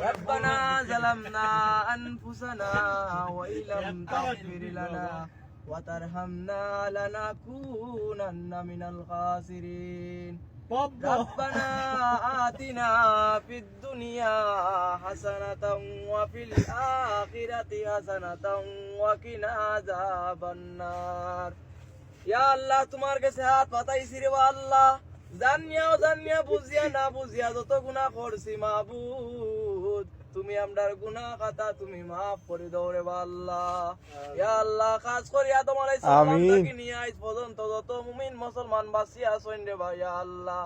ربنا ظلمنا أنفسنا وإن لم تغفر لنا وترحمنا لنكونن من الخاسرين ربنا آتنا في الدنيا حسنة وفي الآخرة حسنة وقنا عذاب النار ইয়া আল্লাহ তোমার কাছে হাত পাতাইছি রে আল্লাহ জানিয়াও জানিয়া বুঝিয়া না বুঝিয়া যত গুনাহ করছি মাহবুদ তুমি আমরার গুনাহ খাতা তুমি মাফ করে দাও রে আল্লাহ। ইয়া আল্লাহ কাজ করিয়া তোমার এই সালাম আমিন। থাকি নিয়ে আজ পর্যন্ত যত মুমিন মুসলমান বাঁচিয়া আছেন রে ভাই ইয়া আল্লাহ।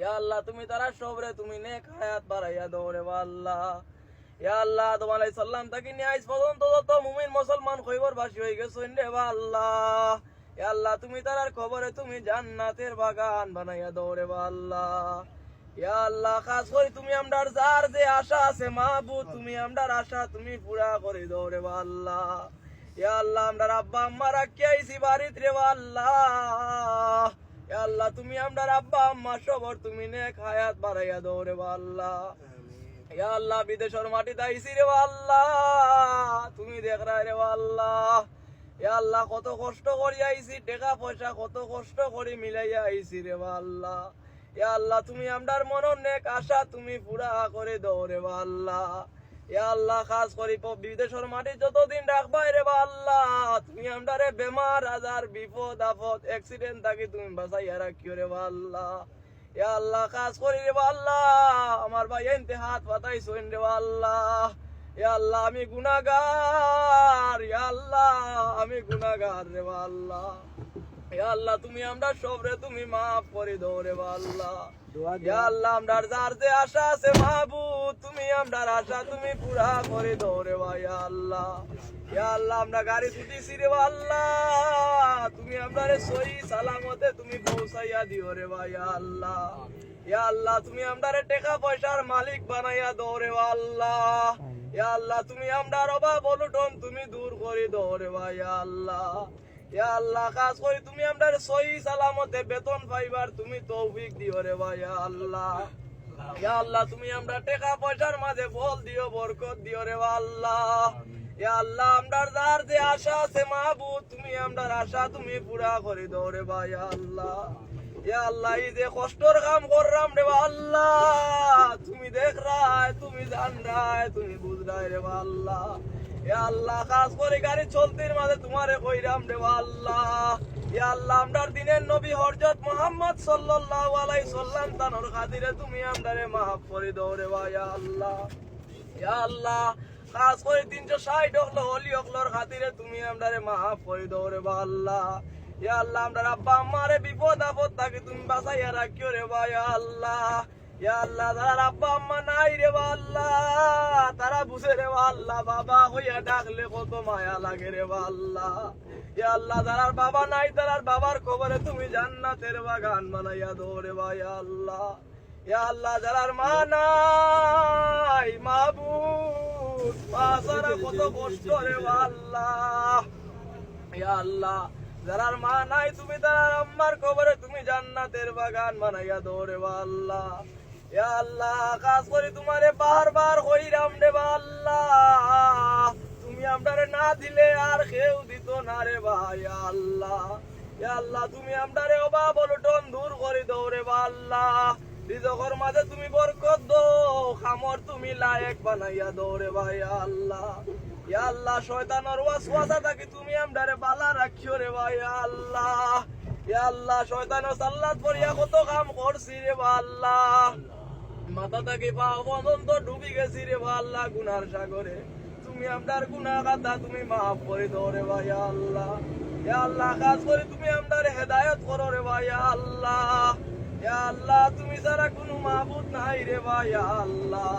ইয়া আল্লাহ তুমি তারা সবরে তুমি নেক হায়াত বাড়াইয়া দাও রে আল্লাহ। ইয়া আল্লাহ তোমার এই সাল্লাম থাকি নিয়ে আজ পর্যন্ত যত মুমিন মুসলমান খৈবর বাসি হয়ে গেছেন রে আল্লাহ। ইয়া আল্লাহ তুমি তারার খবরে তুমি জান্নাতের বাগান বানাইয়া দাও রে আল্লাহ। ইয়া আল্লাহ খাস করে তুমি আমরার যার যে আশা আছে মাহবুব তুমি আমরার আশা তুমি পুরা করে দাও রে আল্লাহ। ইয়া আল্লাহ আমরার আব্বা আম্মা রাখিয়া আইছি বাড়িতে রে আল্লাহ। ইয়া আল্লাহ তুমি আমরার আব্বা আম্মা সবর তুমি নেক হায়াত বাড়াইয়া দাও রে আল্লাহ। ইয়া আল্লাহ বিদেশের মাটি দাইছি রে আল্লাহ। তুমি দেখ রে আল্লাহ। ইয়া আল্লাহ কত কষ্ট করি আইছি টাকা পয়সা কত কষ্ট করি মিলাইয়া আইছি রে আল্লাহ। ইয়া আল্লাহ, তুমি আমরার মনের নেক আশা, তুমি পুরা করে দাও রে আল্লাহ। ইয়া আল্লাহ, খাস করি বিদেশের মাটি যতদিন রাখবাই রে আল্লাহ। তুমি আমরারে বেমার, আজার, বিপদ, আপদ অ্যাক্সিডেন্ট থাকি তুমি বাঁচাইয়া রাখিও রে আল্লাহ। ইয়া আল্লাহ কাজ করি রে আল্লাহ। আমার ভাই এনতে হাত পাতাইছো রে আল্লাহ। ইয়া আল্লাহ, আমি গুনাহগার, ইয়া আল্লাহ, আমি গুনাহগার রে আল্লাহ। ইয়া আল্লাহ তুমি আমরা সবরে তুমি মাফ করে দাও রে আল্লাহ। ইয়া আল্লাহ আমরার যার যে আশা আছে মাহবুব তুমি আমরার আশা তুমি পুরা করে দাও রে আল্লাহ। ইয়া আল্লাহ আমরা গাড়ি ছুটিছি রে আল্লাহ। তুমি আমরারে সহি সালামতে তুমি পৌঁছাইয়া দিও রে ভাই আল্লাহ। ইয়া আল্লাহ তুমি আমরারে টাকা পয়সার মালিক বানাইয়া দাও রে আল্লাহ। ইয়া আল্লাহ তুমি আমরার অভাব অনটন তুমি দূর করে দাও রে ভাই আল্লাহ। ইয়া আল্লাহ কাজ করি তুমি আমরার সহি সালামতে বেতন পাইবার তুমি তৌফিক দিও রে ভাই আল্লাহ। ইয়া আল্লাহ তুমি আমরা টাকা পয়সার মাঝে বল দিও বরকত দিও রে আল্লাহ। ইয়া আল্লাহ আমরার যার যে আশা আছে মাহবুব তুমি আমরার আশা তুমি পুরা করে দাও রে ভাই আল্লাহ। ইয়া আল্লাহ এই যে কষ্টর কাম করলাম রে আল্লাহ। তুমি দেখ রায় তুমি জান রায় তুমি বুঝ রায় রে আল্লাহ। আল্লাহ, কাজ করে গাড়ি চলতির মাঝে তোমারে কইরাম রে আল্লাহ। ইয়া আল্লাহ, আমরার দিনের নবী হযরত মুহাম্মদ সাল্লাল্লাহু আলাইহি সাল্লাম তানোর খাতিরে তুমি আমরারে মাফ করে দাও রে ভাই আল্লাহ। ইয়া আল্লাহ খাস করে তিনশো ষাট হকলো হলি হকলোর খাতিরে তুমি আমরারে মাফ করে দাও রে আল্লাহ। ইয়া আল্লাহ আমরা আব্বা আমারে বিপদ আপদ তাকে তুমি বাঁচাইয়া রাখিও রে ভাই আল্লাহ। ইয়া আল্লাহ, তার নাই রে আল্লাহ। তারা বুঝে রে আল্লাহ, বাবা হইয়া ডাকলে কত মায়া লাগে রে আল্লাহ। ইয়া আল্লাহ তারার বাবা নাই তারার বাবার খবরে তুমি জান্নাতের বাগান বানাইয়া দো রে ভাই আল্লাহ। ইয়া আল্লাহ যারার মা নাই, মাহবুব। কত কষ্ট রে আল্লাহ। ইয়া আল্লাহ যারার মা নাই, তুমি তার আম্মার খবরে তুমি জান্নাতের বাগান বানাইয়া দো রে বা আল্লাহ। আল্লাহ, কাজ করি তোমারে বারবার কইরাম রে বা আল্লাহ। তুমি আমরারে না দিলে আর কেউ দিত না রে ভাই আল্লাহ। আল্লাহ, তুমি আমরারে অভাব অনটন দূর করে রে বা আল্লাহ। রিজকর মাঝে তুমি বরকত দো খামর তুমি লায়েক বানাইয়া দো রে ভাই আল্লাহ। ইয়া আল্লাহ, শয়তানের ওয়াসওয়াসা থাকি তুমি আমরারে বালা রাখিও রে ভাই আল্লাহ। ইয়া আল্লাহ শয়তানের সাল্লাত পড়িয়া কত কাম করছি রে বা আল্লাহ। মাথা থেকে পা পর্যন্ত ডুবি গেছি রে আল্লাহ, গুনার সাগরে। তুমি আমরার গুনাহ খাতা তুমি মাফ করে দাও রে ভাই আল্লাহ। ইয়া আল্লাহ কাজ করে তুমি আমরার হেদায়েত করো রে ভাই আল্লাহ। ইয়া আল্লাহ, তুমি ছাড়া কোনো মাহবুদ নাই রে ভাই আল্লাহ।